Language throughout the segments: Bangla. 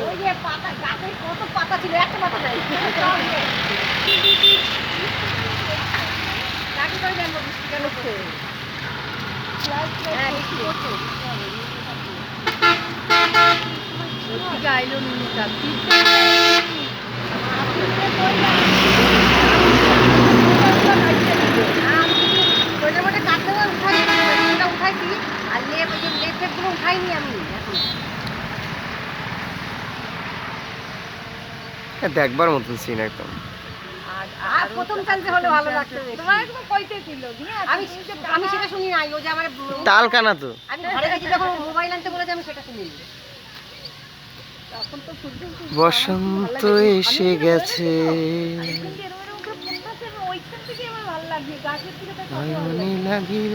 ওই যে পাতা, গাছের কত পাতা ছিল, একটা পাতা নাই। কাকে করে জানব বৃষ্টি কেন হচ্ছে হ্যাঁ আইলো টেপগুলো আমি এখন দেখবার মতন সিন একদম। আর প্রথম হলে ভালো লাগতো তোমার একদম কইতে ছিল আমি আমি সেটা শুনি নাই ও যে আমার তাল কানা তো। আমি ঘরে গেছি যখন মোবাইল আনতে বলেছে আমি সেটা শুনি বসন্ত এসে গেছে। ভালো গাছের ভালো লাগিল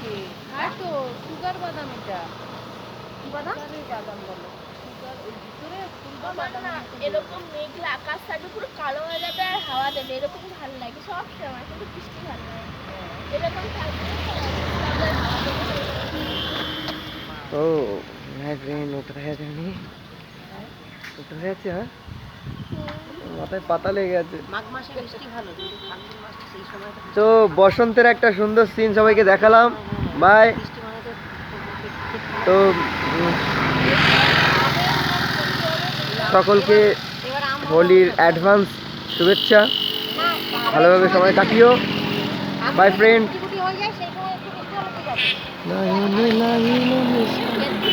অনেকে। খায় তো, সুগার বাদাম এটা। কি বাদাম বাদাম বলে। সুগার, ওই ভিতরে বাদাম না এরকম মেঘলা আকাশ থাকবে পুরো কালো হয়ে যাবে আর হাওয়া দেবে এরকম ভালো লাগে সব সময় কিন্তু বৃষ্টি ভালো লাগে এরকম ও উঠে গেছে হ্যাঁ মাথায় পাতা লেগে গেছে তো বসন্তের একটা সুন্দর সিন সবাইকে দেখালাম বাই মানে তো সকলকে হোলির অ্যাডভান্স শুভেচ্ছা ভালোভাবে সময় কাটিও বাই Bye,